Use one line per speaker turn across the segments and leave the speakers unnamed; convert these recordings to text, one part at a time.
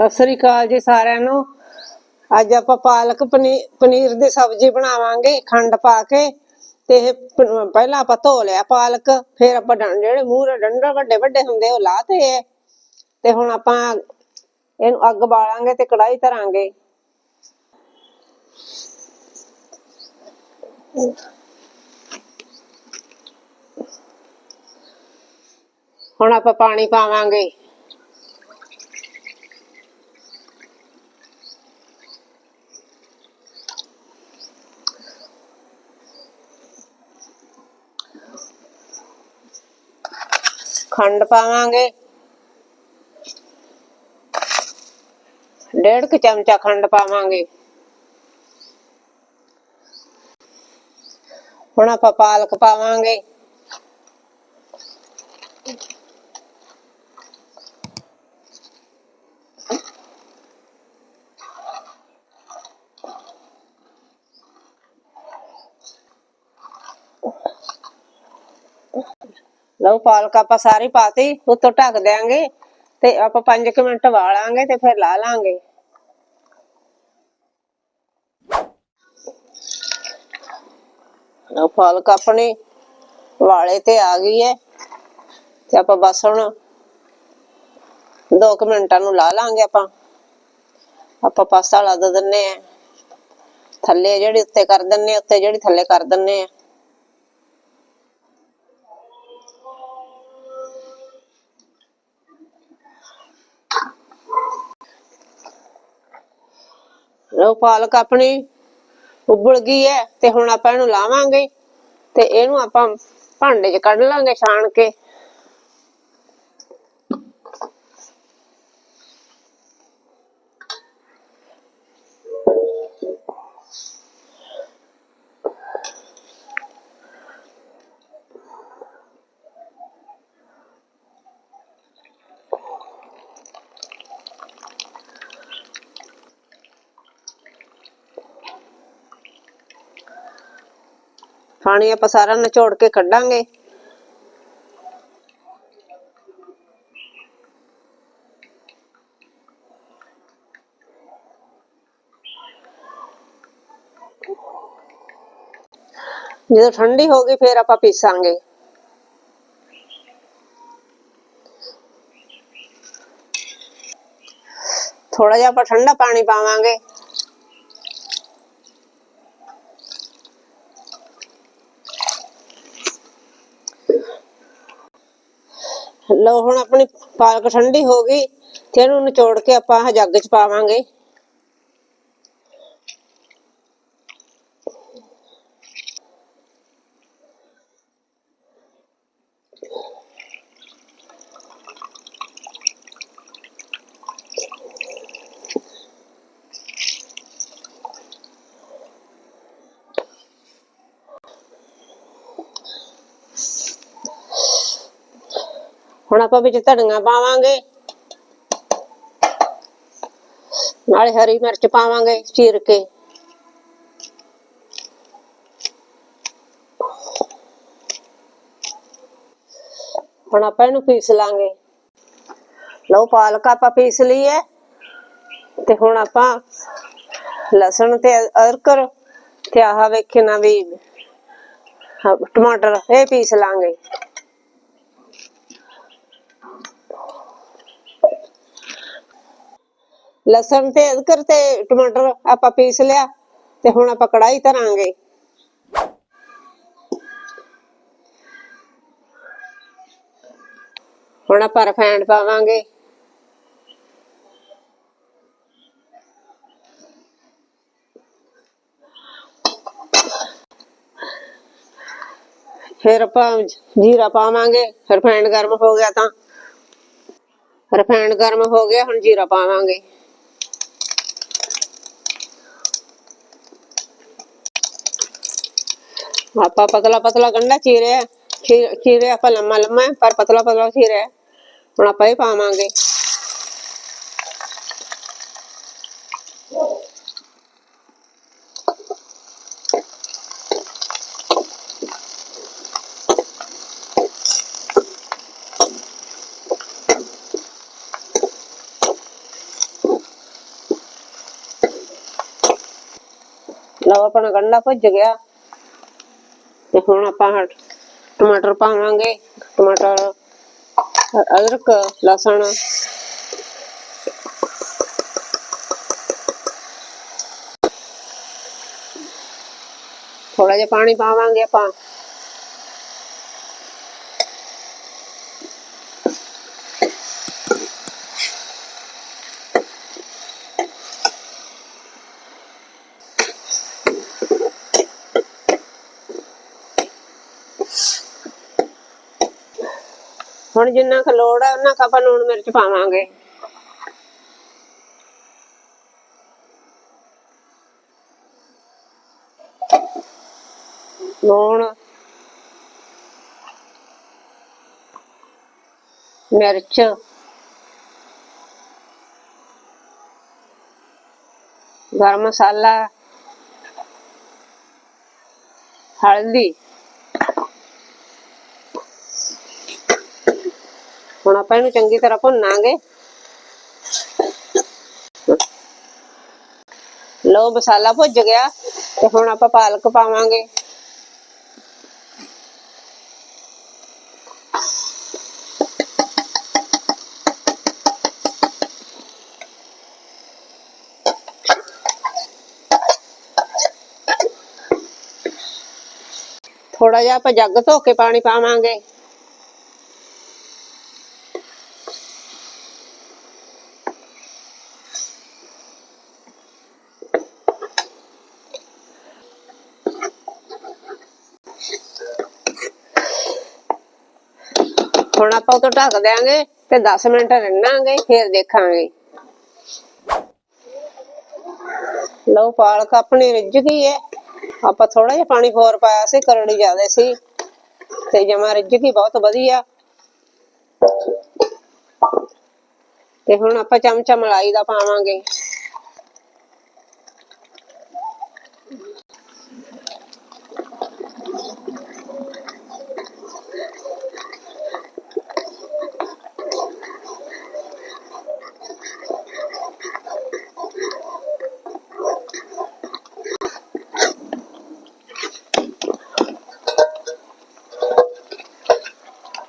ਸਤਿ ਸ੍ਰੀ ਅਕਾਲ ਜੀ ਸਾਰਿਆਂ ਨੂੰ। ਅੱਜ ਆਪਾਂ ਪਾਲਕ ਪਨੀ- ਪਨੀਰ ਦੀ ਸਬਜ਼ੀ ਬਣਾਵਾਂਗੇ, ਖੰਡ ਪਾ ਕੇ, ਤੇ ਇਹ ਪਹਿਲਾਂ ਆਪਾਂ ਧੋ ਲਿਆ ਪਾਲਕ, ਫਿਰ ਆਪਾਂ ਜਿਹੜੇ ਮੂਹਰੇ ਡੰਡਾ ਵੱਡੇ ਵੱਡੇ ਹੁੰਦੇ, ਉਹ ਲਾਤੇ ਐ। ਤੇ ਹੁਣ ਆਪਾਂ ਇਹਨੂੰ ਅੱਗ ਬਾਲਾਂਗੇ ਤੇ ਕੜਾਈ ਧਰਾਂਗੇ। ਹੁਣ ਆਪਾਂ ਪਾਣੀ ਪਾਵਾਂਗੇ। ਖੰਡ ਪਾਵਾਂਗੇ। ਡੇਢ ਕੁ ਚਮਚਾ ਖੰਡ ਪਾਵਾਂਗੇ। ਹੁਣ ਆਪਾਂ ਪਾਲਕ ਪਾਵਾਂਗੇ। ਲਓ ਪਾਲਕ ਆਪਾਂ ਸਾਰੀ ਪਾਤੀ, ਉੱਤੋਂ ਢੱਕ ਦਿਆਂਗੇ ਤੇ ਆਪਾਂ 5 ਮਿੰਟ ਵਾਲਾਂਗੇ ਤੇ ਫਿਰ ਲਾ ਲਾਂਗੇ। ਲਓ ਪਾਲਕ ਆਪਣੀ ਵਾਲੇ ਤੇ ਆ ਗਈ ਹੈ ਤੇ ਆਪਾਂ ਬਸ ਹੁਣ 2 ਮਿੰਟਾਂ ਨੂੰ ਲਾ ਲਾਂਗੇ ਆਪਾਂ। ਆਪਾਂ ਪਾਸਾ ਲਾ ਦੇ ਦਿੰਨੇ ਆ ਥੱਲੇ ਜਿਹੜੀ ਉੱਤੇ ਕਰ ਦਿੰਨੇ ਆ ਉੱਤੇ ਜਿਹੜੀ ਥੱਲੇ ਕਰ ਦਿੰਨੇ ਆ ਲਓ ਪਾਲਕ ਆਪਣੀ ਉਬਲ ਗਈ ਹੈ ਤੇ ਹੁਣ ਆਪਾਂ ਇਹਨੂੰ ਲਾਵਾਂਗੇ ਤੇ ਇਹਨੂੰ ਆਪਾਂ ਭਾਂਡੇ 'ਚ ਕੱਢ ਲਾਂਗੇ ਛਾਣ ਕੇ। ਪਾਣੀ ਆਪਾਂ ਸਾਰਾ ਨਿਚੋੜ ਕੇ ਕੱਢਾਂਗੇ। ਜਦੋਂ ਠੰਡੀ ਹੋ ਗਈ, ਫਿਰ ਆਪਾਂ ਪੀਸਾਂਗੇ। ਥੋੜਾ ਜਿਹਾ ਆਪਾਂ ਠੰਡਾ ਪਾਣੀ ਪਾਵਾਂਗੇ। ਲਓ, ਹੁਣ ਆਪਣੀ ਪਾਲਕ ਠੰਡੀ ਹੋ ਗਈ, ਤੇ ਇਹਨੂੰ ਨਿਚੋੜ ਕੇ ਆਪਾਂ ਜੱਗ 'ਚ ਪਾਵਾਂਗੇ। ਹੁਣ ਆਪਾਂ ਵਿੱਚ ਧਨੀਆ ਪਾਵਾਂਗੇ। ਨਾਲੇ ਹਰੀ ਮਿਰਚ ਪਾਵਾਂਗੇ ਚੀਰ ਕੇ। ਹੁਣ ਆਪਾਂ ਇਹਨੂੰ ਪੀਸ ਲਾਂਗੇ। ਲਓ ਪਾਲਕ ਆਪਾਂ ਪੀਸ ਲਈ ਹੈ। ਤੇ ਹੁਣ ਆਪਾਂ ਲਸਣ ਤੇ ਅਦਰਕ ਤੇ ਆਹ ਵੇਖੇ ਨਾ ਵੀ ਟਮਾਟਰ ਇਹ ਪੀਸ ਲਾਂਗੇ। ਲਸਣ ਤੇ ਅਦਰਕ ਤੇ ਟਮਾਟਰ ਆਪਾਂ ਪੀਸ ਲਿਆ ਤੇ ਹੁਣ ਆਪਾਂ ਕੜਾਈ ਧਰਾਂਗੇ। ਹੁਣ ਆਪਾਂ ਰਿਫਾਈਂਡ ਪਾਵਾਂਗੇ। ਫਿਰ ਆਪਾਂ ਜੀਰਾ ਪਾਵਾਂਗੇ ਰਿਫਾਈਂਡ ਗਰਮ ਹੋ ਗਿਆ ਤਾਂ। ਰਿਫਾਈਂਡ ਗਰਮ ਹੋ ਗਿਆ, ਹੁਣ ਜੀਰਾ ਪਾਵਾਂਗੇ। आपा पतला पतला गंडा चीरे चीरे आपा लम्मा लम्मा है पर पतला पतला चीरे ਹੁਣ ਆਪਾਂ ਇਹ ਪਾਵਾਂਗੇ ਲਓ ਆਪਣਾ ਗੰਡਾ ਭੁੱਜ ਗਿਆ ਤੇ ਹੁਣ ਆਪਾਂ ਆਹ ਟਮਾਟਰ ਪਾਵਾਂਗੇ ਟਮਾਟਰ ਅਦਰਕ ਲਸਣ। ਥੋੜਾ ਜਿਹਾ ਪਾਣੀ ਪਾਵਾਂਗੇ ਆਪਾਂ। ਹੁਣ ਜਿੰਨਾ ਕੁ ਲੋੜ ਹੈ ਉਹਨਾਂ ਕੁ ਆਪਾਂ ਲੂਣ ਮਿਰਚ ਪਾਵਾਂਗੇ। ਲੂਣ, ਮਿਰਚ, ਗਰਮ ਮਸਾਲਾ, ਹਲਦੀ। ਹੁਣ ਆਪਾਂ ਇਹਨੂੰ ਚੰਗੀ ਤਰ੍ਹਾਂ ਭੁੰਨਾਂਗੇ। ਲੋ ਮਸਾਲਾ ਭੁੱਜ ਗਿਆ ਤੇ ਹੁਣ ਆਪਾਂ ਪਾਲਕ ਪਾਵਾਂਗੇ। ਥੋੜਾ ਜਿਹਾ ਆਪਾਂ ਜੱਗ ਧੋ ਕੇ ਪਾਣੀ ਪਾਵਾਂਗੇ। ਹੁਣ ਆਪਾਂ ਉਤੋਂ ਢੱਕ ਦਿਆਂਗੇ ਤੇ 10 ਮਿੰਟ ਰਹਿਣਾਂਗੇ ਫਿਰ ਦੇਖਾਂਗੇ। ਲਓ, ਪਾਲਕ ਆਪਣੀ ਰਿੱਝ ਗਈ ਹੈ ਆਪਾਂ ਥੋੜਾ ਜਿਹਾ ਪਾਣੀ ਹੋਰ ਪਾਇਆ ਸੀ, ਕਰੜੀ ਜ਼ਿਆਦਾ ਸੀ ਤੇ ਜਮਾ ਰਿੱਝ ਗਈ ਬਹੁਤ ਵਧੀਆ। ਤੇ ਹੁਣ ਆਪਾਂ ਚਮਚਾ ਮਲਾਈ ਦਾ ਪਾਵਾਂਗੇ।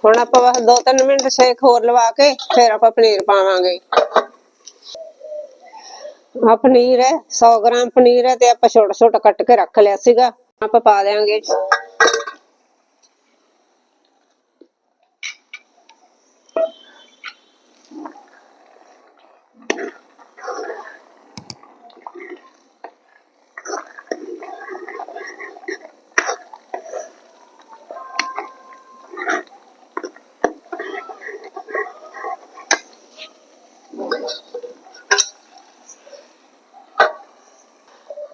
ਹੁਣ ਆਪਾਂ ਬਸ 2-3 ਮਿੰਟ ਸੇਕ ਹੋਰ ਲਵਾ ਕੇ ਫਿਰ ਆਪਾਂ ਪਨੀਰ ਪਾਵਾਂਗੇ। ਆ ਪਨੀਰ ਹੈ 100 ਗ੍ਰਾਮ ਪਨੀਰ ਹੈ ਤੇ ਆਪਾਂ ਛੋਟਾ ਛੋਟਾ ਕੱਟ ਕੇ ਰੱਖ ਲਿਆ ਸੀਗਾ। ਆਪਾਂ ਪਾ ਦੇਾਂਗੇ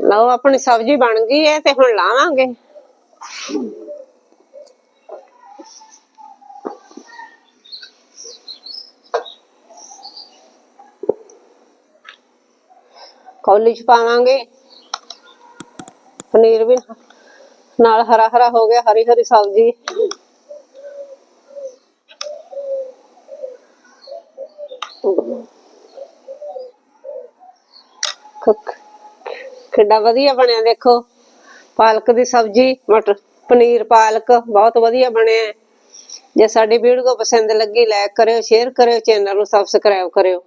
ਲਓ, ਆਪਣੀ ਸਬਜ਼ੀ ਬਣ ਗਈ ਹੈ ਤੇ ਹੁਣ ਲਾਵਾਂਗੇ। ਕੌਲੀ ਚ ਪਾਵਾਂਗੇ। ਪਨੀਰ ਵੀ ਨਾਲ ਹਰਾ ਹਰਾ ਹੋ ਗਿਆ, ਹਰੀ ਹਰੀ ਸਬਜ਼ੀ। ਕੁੱਕ ਕਿੱਡਾ ਵਧੀਆ ਬਣਿਆ, ਦੇਖੋ ਪਾਲਕ ਦੀ ਸਬਜ਼ੀ, ਮਟਰ, ਪਨੀਰ, ਪਾਲਕ ਬਹੁਤ ਵਧੀਆ ਬਣਿਆ ਹੈ। ਜੇ ਸਾਡੀ ਵੀਡੀਓ ਪਸੰਦ ਲੱਗੀ ਲਾਈਕ ਕਰਿਓ ਸ਼ੇਅਰ ਕਰਿਓ ਚੈਨਲ ਨੂੰ ਸਬਸਕ੍ਰਾਈਬ ਕਰਿਓ